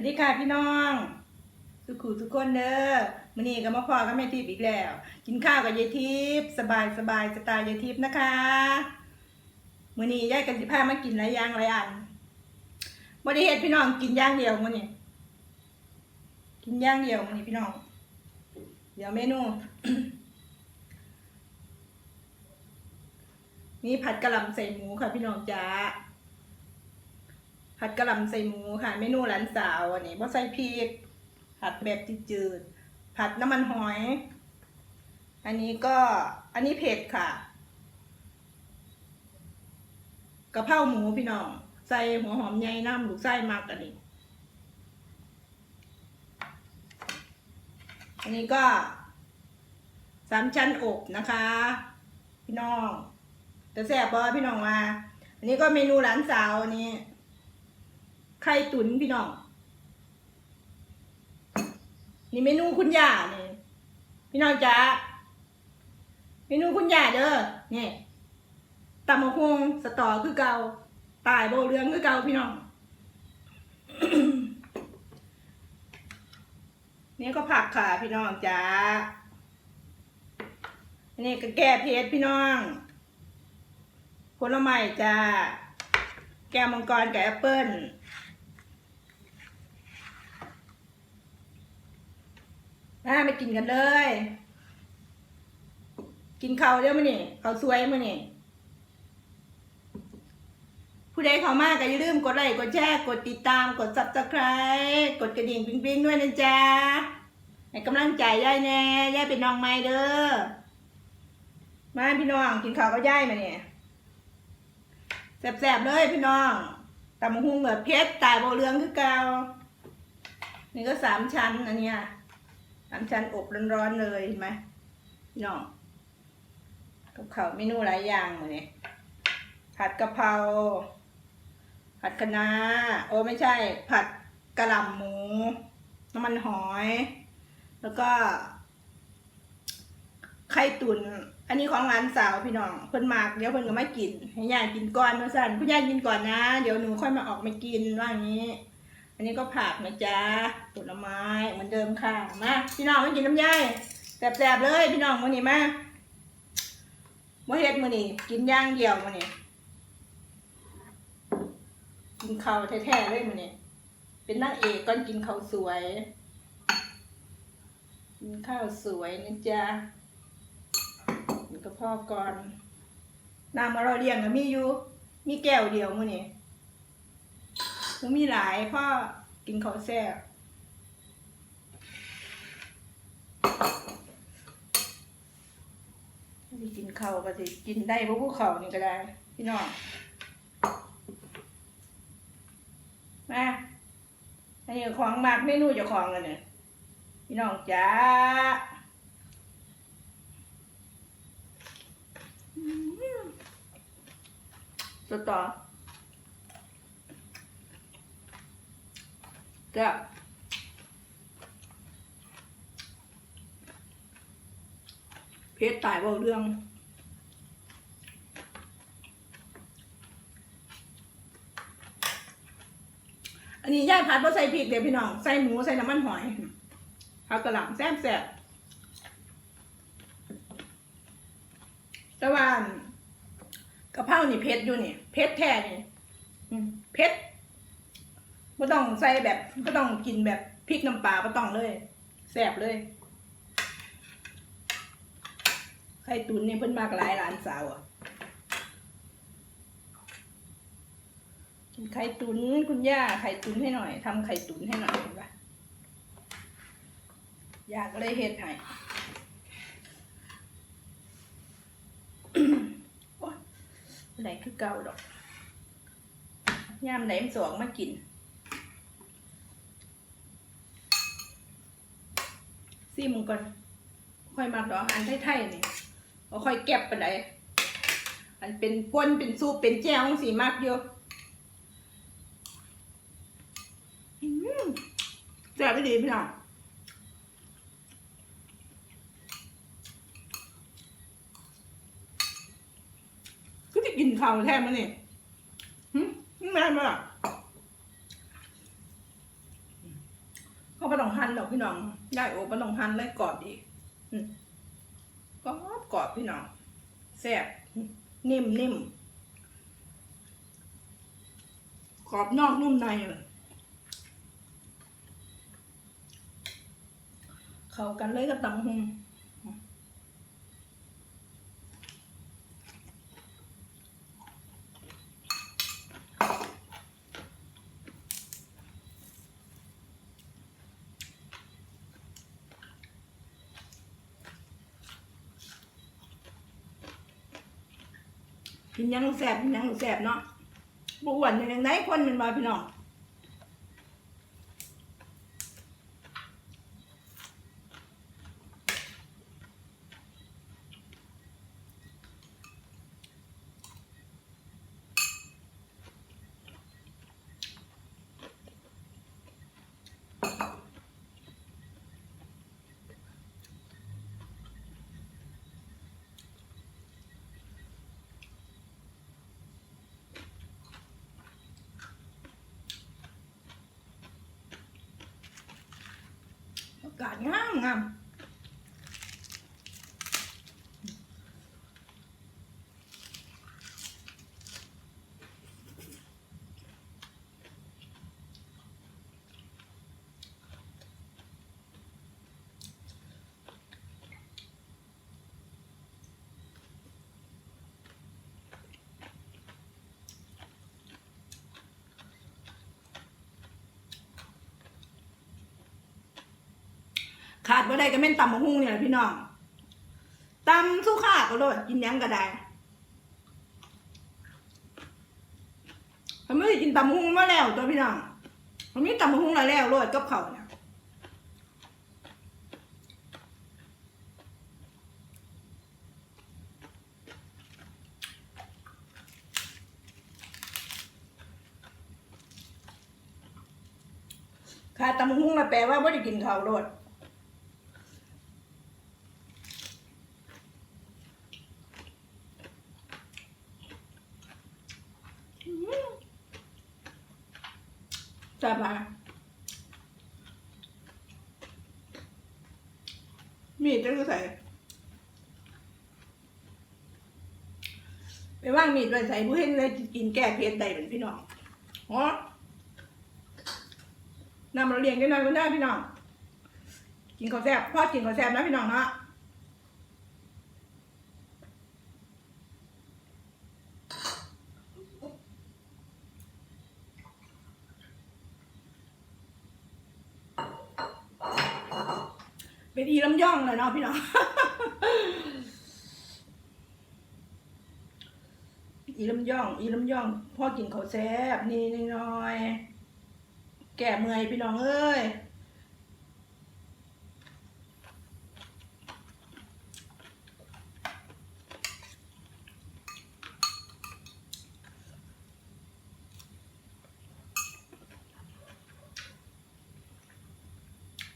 วัสดีค่ะพี่น้องสุขุทุกคนเด้อมื้อนี้ก็มาพอกับแม่ทิพย์อีกแล้ว กินข้าวกับยายทิพย์สบายสบายสไตล์ยายทิพย์นะคะมื้อนี้ยายกันสิพามากินหลายอย่างหลายอันบ่ได้เฮ็ดพี่น้องกินอย่างเดียวมื้อนี้กินอย่างเดียวมื้อนี้พี่น้อง เดี๋ยวเมนูนี่ผัดกะหล่ำใส่หมูค่ะพี่น้องจ้า ผัดกะหล่ำใส่หมูค่ะ เมนูร้านสาวอันนี้บ่ใส่พริกผัดแบบจืดๆผัดน้ำมันหอย อันนี้ก็อันนี้เผ็ดค่ะกะเพราหมูพี่น้อง ใส่หัวหอมใหญ่น้ำลูกไส้มากอันนี้ อันนี้ก็สามชั้นอกนะคะ พี่น้องแต่แซ่บบอพี่น้องมาอันนี้ก็เมนูร้านสาวอันนี้ ข่ตุ๋นพี่น้อง นี่เมนูคุณย่าเนี่ยพี่น้องจ๋าเมนูคุณย่าเด้อเนี่ยตำมะฮงสตอคือเก่าตายโบเรืองคือเก่าพี่น้องนี่ก็ผักค่ะพี่น้องจ๋าอันนี้ก็แก้เพชรพี่น้อง ผลไม้จ้า แก้วมังกรกับแอปเปิ้ล มาไปกินกันเลย กินข้าวเดี๋ยวมื้อนี่ข้าวสวยมื้อนี่ผู้ใดเข้ามากก็อย่าลืมกดไลค์กดแชร์กดติดตามกด subscribe กดกระดิ่งปิ๊งๆด้วยนะจ๊ะให้กำลังใจยายแน่ยายเป็นน้องใหม่เด้อมาพี่น้องกินข้าวก็ย่ายมาเนี่ยแซ่บๆเลยพี่น้องตำบักหุ่งเหงือเพชรตายโบเรืองคือเกานี่ก็สามชั้นอันเนี้ย สามชั้นอบร้อนๆเลยเห็นไหมพี่น้องกับข้าเมนูหลายอย่างเหมือนนี้ผัดกะเพราผัดคะน้าโอ้ไม่ใช่ ผัดกระหล่ำหมูน้ำมันหอย แล้วก็ ไข่ตุน อันนี้ของร้านสาวพี่น้องเพิ่นมากเดี๋ยวเพิ่นก็ไม่กินให้ยายกินก่อนมาสั่นผู้ยายกินก่อนนะ เดี๋ยวหนูค่อยมาออกมากินว่าอย่างนี้ อันนี้ก็ผักนะจ๊ะผลไม้เหมือนเดิมค่ะ มาพี่น้องไม่กินน้ำย่ายแสบๆเลย พี่น้องมื้อนี้มามื่เฮ็ดมื้อนี้กินย่างเดียวมื้อนี้กินข้าวแท้ๆเลยมื้อนี้เป็นนางเอกก่อนกินข้าวสวย กินข้าวสวยนะจ๊ะกินกับพ่อก่อนน้ำมาเราเลี้ยงก็มีอยู่ มีแก้วเดียวมื้อนี้ มันมีหลายพ่อกินข้าวแซ่บที่กินข้าวก็สิกินได้เพราะพวกเขานี่ก็ได้ พี่น้องมาอันนี้ของมากเมนูเจะของกันเนี่ยพี่น้องจ้าต่อต่อ ก็เพชรตายเบาเรื่องอันนี้ย่าผัดเพราะใส่พริกเดี๋ยวพี่น้อง ใส่หมูใส่น้ำมันหอยผักกระหล่ำแซ่บแซ่บต่ว่ากะเพรานี่เผ็ดอยู่นี่เผ็ดแท้นี่เผ็ด ไม่ต้องใส่แบบก็ต้องกินแบบพริกน้ำปลาไม่ต้องเลยแซ่บเลยไข่ตุ๋นเนี่ยเพิ่นมากหลายร้านสาวอะกินไข่ตุ๋นคุณย่าไข่ตุ๋นให้หน่อยทำไข่ตุ๋นให้หน่อยเห็นปะอยากเลยเฮ็ดให้โอ๊ยไหนคือเก่าดอกยามไหนมันสวงมากิน ซีมึงก่อนค่อยมาดอกอันไทยๆนี่บ่ค่อยเก็บปานอันเป็นป่นเป็นซุปเป็นแจ่วจังซี่มักอยู่อืมแซ่บดีพี่น้องก็จะกินข้าวแท้มื้อนี่หึแม่นบ่ล่ะ เขาไม่ต้องหั่นหรอกพี่น้องได้โอ้บ่ต้องหั่นเลยกรอบดีกรอบกรอบพี่น้องแซ่บนิ่มนิ่มกรอบนอกนุ่มในเข้ากันเลยกับตำหง กินยังลูกแสบกินยังลูกแสบเนาะบอ้วนอย่างไรคนมันมาพี่น้อง กาศงามงาม ขาดบ่ได้ก็แม่นตำมะฮุ่งเนี่ยแหละพี่น้องตำสุขาก็โลดกินยังก็ได้ผมไม่ได้กินตำมะฮุ่งมาแล้วตัวพี่น้องผมมีตำมะฮุ่งแล้วแล้วโลดกับเขาเนี่ยขาดตำมะฮุ่งแล้วแปลว่าไม่ได้กินเขาโลด จับมามีดจะใส่ไปว่างมีดไว้ใส่ผู้เห็นเลยกินแก้เผ็ดได้เป็นพี่น้องอ๋อนำเราเลี้ยงกันหน่อยก็ได้พี่น้อง กินข้าวแซ่บพ่อกินข้าวแซ่บนะพี่น้องเนาะ เป็นอีลำย่องเลยเนาะพี่น้อง อีลำย่อง อีลำย่อง พ่อกินข้าวแซ่บนี่น้อย แก่เมื่อยพี่น้องเอ้ย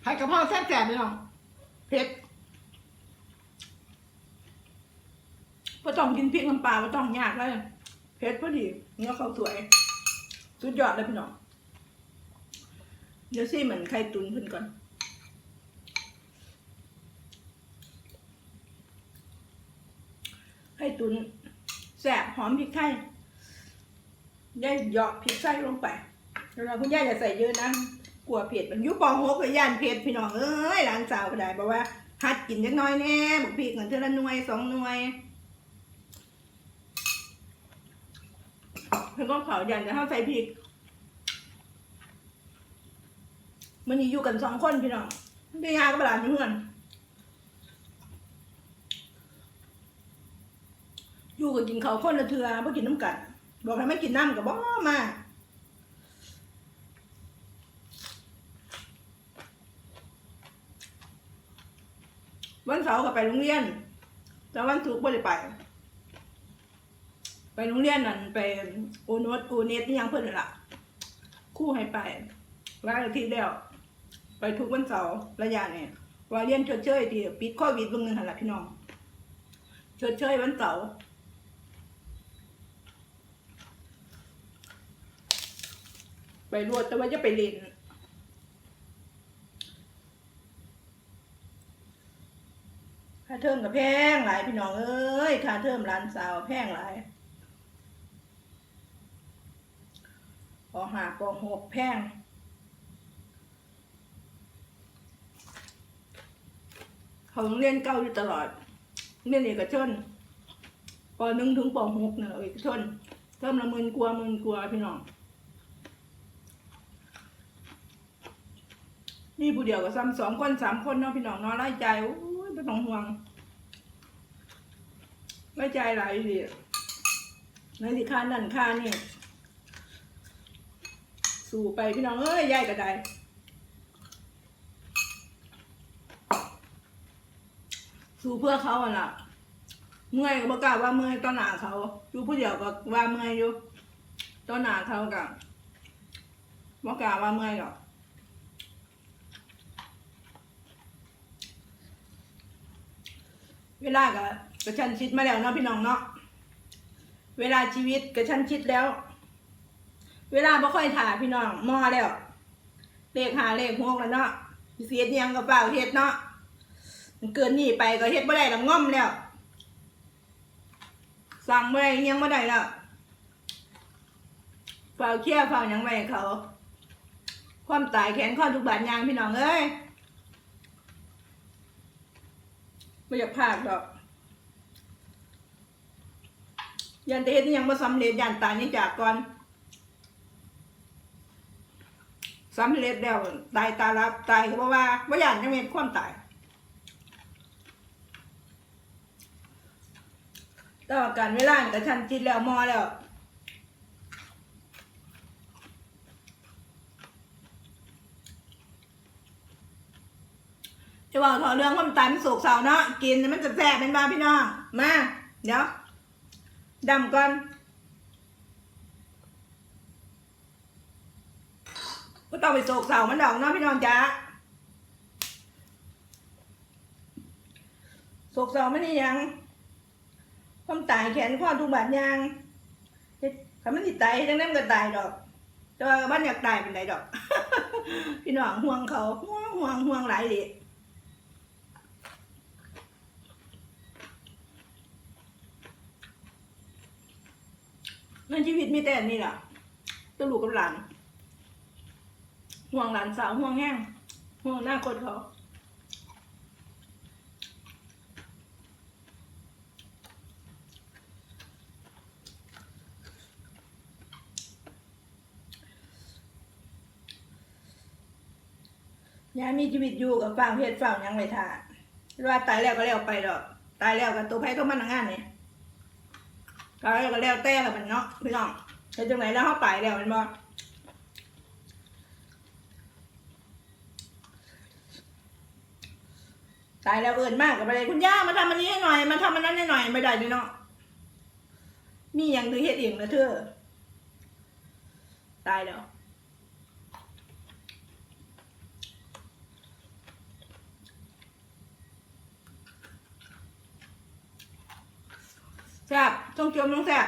ผัดกะเพราแซ่บๆพี่น้อง เผ็ดไ่ต้องกินพริกน้ำปลาไ่ต้องยากเลยเผ็ดพอดีเนื้อเขาสวย สุดยอดเลยพี่น้อง เดี๋ยวซี่เหมือนไข่ตุนขึ้นก่อนไข่ตุนแสบหอมพริกไทยได้หยอกพริกไทยลงไปแล้วเราคุณย่าอย่าใส่เยอะนะ ลัวเผ็ดมันยุปองหกกับย่านเผ็ดพี่น้องเอ้ยร้านสาวก็ได้บอกว่าหัดกินจักน้อยแน่บุกพริกเงินเท่าละหน่วยสองหน่วยเพื่นก็เขายันจะเข้าใส่พริกมันนี่อยู่กันสองคนพี่น้องพี่ยาก็บหลานเพื่อนอยู่กับกินเขาวคนละเทือเพื่อกินน้ำกันบอกให้ไม่กินน้ำกับบ่มา วันเสาร์ก็ไปโรงเรียน แล้ววันศุกร์ไม่ได้ไป ไปโรงเรียนนั่นไปโอโนตโอเนตนี่ยังเพิ่นนั่นล่ะครู่ให้ไปรายอาทิตย์แล้ว ไปทุกวันเสาร์ระยะเนี่ยว่าเรียนชดเชยที่ปิดโควิดเบางหนึงหันละพี่น้องชดเชยวันเสาร์ไปรวดแต่ว่าจะไปเรียน ค่าเทอมกับแพงหลายพี่น้องเอ้ยค่าเทอมร้านสาวแพงหลายปหาปองหกแพงเขาโรงเรียนเก่าอยู่ตลอดเรียนเอกชนปหนึ่งถึงปอหกเนี่ยเอกชนเทอมละหมื่นกว่าหมื่นกว่าพี่น้องนี่ผู้เดียวกับซ้ำสองคนสามคนเนาะพี่น้องเนาะไล่ใจายโอ้ ไม่ต้องห่วงไล่ใจหลายสิในสิค่านั่นค่านี่ สู่ไปพี่น้องเอ้ยยายก็ไดสู่เพื่อเขาอะล่ะ เมื่อยก็บอกกล้าว่าเมื่อยต้นหนาเขาอยู่ผู้เดียวก็ว่าเมื่อยอยู่ต้นหนาเขากับบอกกล้าว่าเมื่อยหรอก เวลาก็กระชันชิดมาแล้วเนาะพี่น้องเนาะเวลาชีวิตกระชันชิดแล้ว เวลาบ่ค่อยถ่ายพี่น้องมอแล้ว เลขหาเลขหกแล้วเนาะเสียดยังก็เปล่าเฮ็ดเนาะมันเกินนี่ไปก็เฮ็ดบ่ได้แล้วง่อมแล้ว สั่งบ่ได้ยังบ่ได้แล้วเฝ้าเคลียร์เฝ้าหยังไว้เขา ความตายแขนข้อทุกบาดยางพี่น้องเอ้ย ไม่อยากพลาดดอกยันเต่เฮ็ดอิหยังบ่สำเร็จยันตายนี่จากก่อนสำเร็จแล้วตายตาลับตายก็บ่ว่าบ่ยันจังเป็นความตายต่อการเวลานี่ก็ชันจิตแล้วมอแล้ว จะบอกถอเรื่องความตายมันโศกเศร้าเนาะกินมันจะแซ่บเป็นบ้าพี่น้องมาเดี๋ยวดำก่อนก็ต้องไปโศกเศร้ามันดอกเนาะพี่น้องจ้าโศกเศร้าไมันนี่ยังความตายแขนข้อทุกบาดยางถ้ามันติดตายจังนั้นมันก็ตายดอก แต่ว่าบ้านอยากตายเป็นไรดอก พี่น้องห่วงเขาห่วงห่วงห่วงหลายดิ ในชีวิตมีแต่นี่แหละตัวลูกกับหลาน ห่วงหลานสาวห่วงแห้งห่วงหน้าคนเขายายมีชีวิตอยู่กับฝั่งเพศฝั่งยังไม่ท่าว่าตายแล้วก็แล้วไปดอก ตายแล้วกับตัวไพ่ตัวมันทางานนี่ ก็แล้วก็แล้วแต่ละมันเนาะพี่น้องเฮ็ดจังไหนแล้วเฮาไปแล้วมันบ่ตายแล้วเอินมากกับอะไรคุณย่ามาทำอันนี้ให้หน่อย มาทำอันนั้นให้หน่อยไม่ได้เด้เนาะมีอย่างหรือเฮ็ดเองนะเธอตายแล้ว แซ่บต้องจมต้องแซ่บ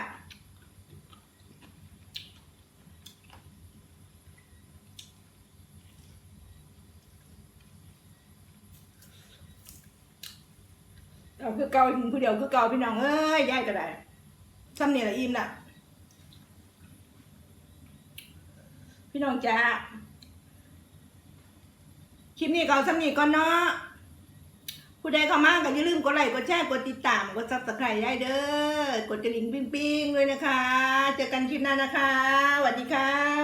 เอาคือเก่าผู้เดียวคือเก่าพี่น้องเอ้ยยายก็ได้ซ้ำเนี่ยละอิ่มละพี่น้องจ้าคลิปนี้ก็เอาซ้ำนี่ก่อนเนาะ ผู้ใดเข้ามาก็อย่าลืมกดไลค์กดแชร์กดติดตามกดซับสไครต์ได้เด้อกดกระดิ่งปิ้งๆด้วยนะคะ เจอกันคลิปหน้านะคะสวัสดีค่ะ